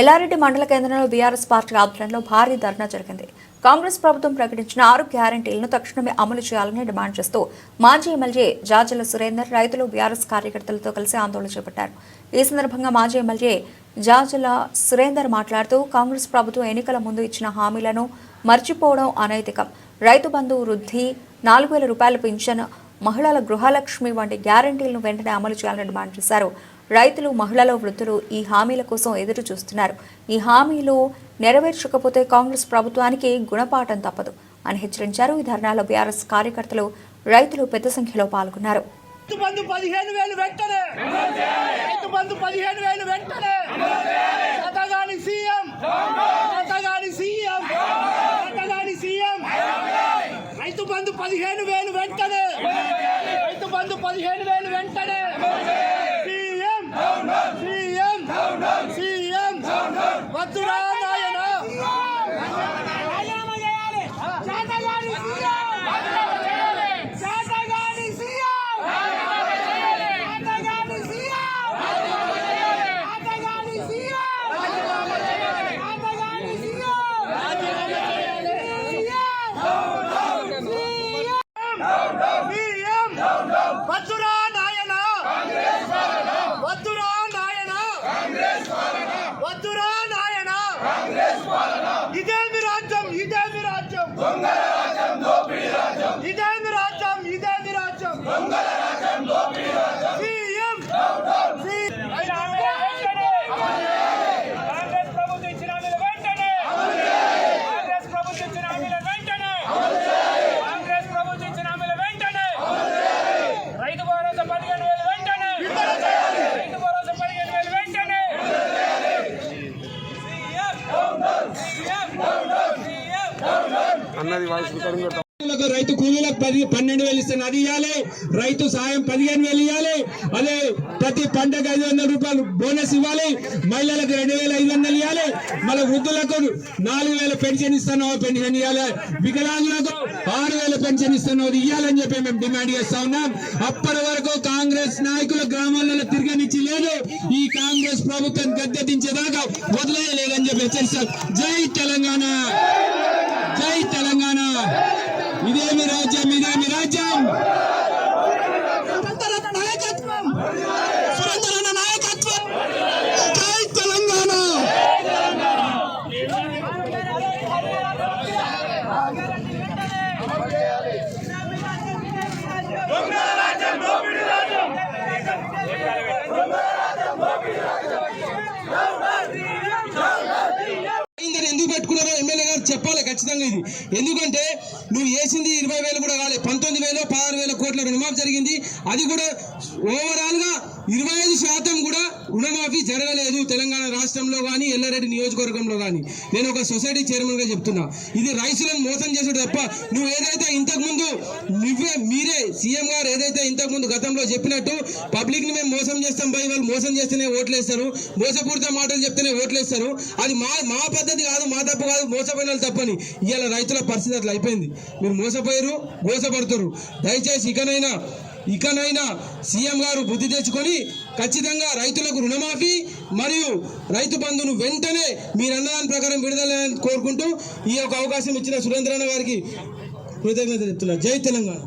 ఎల్లారెడ్డి మండల కేంద్రంలో BRS party ఆధ్వర్యంలో భారీ ధర్నా జరిగింది. కాంగ్రెస్ ప్రభుత్వం ప్రకటించిన ఆరు గ్యారంటీలను తక్షణమే అమలు చేయాలని డిమాండ్ చేస్తూ మాజీ ఎమ్మెల్యే జాజల సురేందర్ రైతులు బీఆర్ఎస్ కార్యకర్తలతో కలిసి ఆందోళన చేపట్టారు. ఈ సందర్భంగా మాజీ ఎమ్మెల్యే జాజల సురేందర్ మాట్లాడుతూ కాంగ్రెస్ ప్రభుత్వం ఎన్నికల ముందు ఇచ్చిన హామీలను మర్చిపోవడం అనైతికం. రైతు బంధు వృద్ధి నాలుగు వేల రూపాయల పింఛన్ మహిళల గృహలక్ష్మి వంటి గ్యారంటీలను వెంటనే అమలు చేయాలని డిమాండ్ చేశారు. రైతులు మహిళలు వృద్ధులు ఈ హామీల కోసం ఎదురు చూస్తున్నారు. ఈ హామీలు నెరవేర్చకపోతే కాంగ్రెస్ ప్రభుత్వానికి గుణపాఠం తప్పదు అని హెచ్చరించారు. ఈ ధర్నాలో బీఆర్ఎస్ కార్యకర్తలు రైతులు పెద్ద సంఖ్యలో పాల్గొన్నారు. రైతు బంధు పదిహేను వేలు వెంటనే. రైతు బంధు పదిహేను వేలు వెంటనే. అతగాని సీఎం అతగాని సీఎం అతగాని సీఎం రైతు బంధు పదిహేను వేలు వెంటనే రైతు బంధు పదిహేను వేలు వెంటనే సీఎం సీఎం సీఎం వద్దురా నాయన రాజీనామా చేయాలి చేతగాని సీఎం చేతగాని సీఎం చేతగాని సీఎం చేతగాని సీఎం చేతగాని సీఎం వద్దురా నాయన వద్దురా నాయన వద్దురా నాయన ఇదేమి రాజ్యం ఇదేమి రాజ్యం ఇదేమి రాజ్యం ఇదేమి రాజ్యం సీఎం కాంగ్రెస్ ప్రభుత్వం ఇచ్చిన హామీలు వెంటనే కాంగ్రెస్ ప్రభుత్వం ఇచ్చిన హామీలు వెంటనే కాంగ్రెస్ ప్రభుత్వం ఇచ్చిన హామీలు వెంటనే రైతు భరోసా పదిహేను వేలు వెంటనే రైతు భరోసా పదిహేను వేలు వెంటనే అన్నది వాయిస్ రైతు కూలీలకు పది పన్నెండు వేలు ఇస్తే అది ఇవ్వాలి రైతు సాయం పదిహేను వేలు ఇవ్వాలి అదే ప్రతి పంటకు ఐదు వందల రూపాయలు బోనస్ ఇవ్వాలి మహిళలకు రెండు వేల ఐదు వందలు ఇవ్వాలి మళ్ళీ వృద్ధులకు నాలుగు వేల పెన్షన్ ఇస్తానో పెన్షన్ ఇవ్వాలి వికలాంగులకు ఆరు వేల పెన్షన్ ఇస్తున్నావు అది ఇవ్వాలని చెప్పి మేము డిమాండ్ చేస్తా ఉన్నాం. అప్పటి వరకు కాంగ్రెస్ నాయకుల గ్రామాలలో తిరగనిచ్చి లేదు ఈ కాంగ్రెస్ ప్రభుత్వం గద్దె దించేదాకా వదిలేయలేదని చెప్పి హెచ్చరిస్తారు. జై తెలంగాణ జై తెలంగాణ ఇదేమి రాజ్యం ఇదేమి రాజ్యం. నాయకత్వం. సురేంద్రన్న నాయకత్వం. జై తెలంగాణ. అయిందని ఎందుకు పెట్టుకున్నారో ఎమ్మెల్యే గారు లేదు ఇది. ఎందుకంటే నువ్వు వేసింది ఇరవై వేలు కూడా కాలేదు పంతొమ్మిది వేలు రుణమాఫీ జరిగింది. అది కూడా ఓవరాల్గా ఇరవై ఐదు శాతం కూడా రుణమాఫీ జరగలేదు తెలంగాణ రాష్ట్రంలో కానీ ఎల్లారెడ్డి నియోజకవర్గంలో కానీ నేను ఒక సొసైటీ చైర్మన్గా చెప్తున్నా. ఇది రైతులను మోసం చేసుడు తప్ప నువ్వు ఏదైతే ఇంతకుముందు నువ్వే మీరే సీఎం గారు ఏదైతే ఇంతకుముందు గతంలో చెప్పినట్టు పబ్లిక్ని మేము మోసం చేస్తాం పోయి వాళ్ళు మోసం చేస్తేనే ఓట్లేస్తారు. మోసపూరిత మాటలు చెప్తేనే ఓట్లేస్తారు. అది మా మా పద్ధతి కాదు మా తప్పు కాదు మోసపోయిన వాళ్ళు తప్పని. ఇవాళ రైతుల పరిస్థితి అట్లా అయిపోయింది. మీరు మోసపోయారు మోసపడుతారు దయచేసి ఇకనైనా ఇకనైనా సీఎం గారు బుద్ధి తెచ్చుకొని ఖచ్చితంగా రైతులకు రుణమాఫీ మరియు రైతు బంధును వెంటనే మీరు అన్నదాని ప్రకారం విడుదల కోరుకుంటూ ఈ యొక్క అవకాశం ఇచ్చిన సురేంద్రన్న గారికి కృతజ్ఞత చెప్తున్నా. జై తెలంగాణ.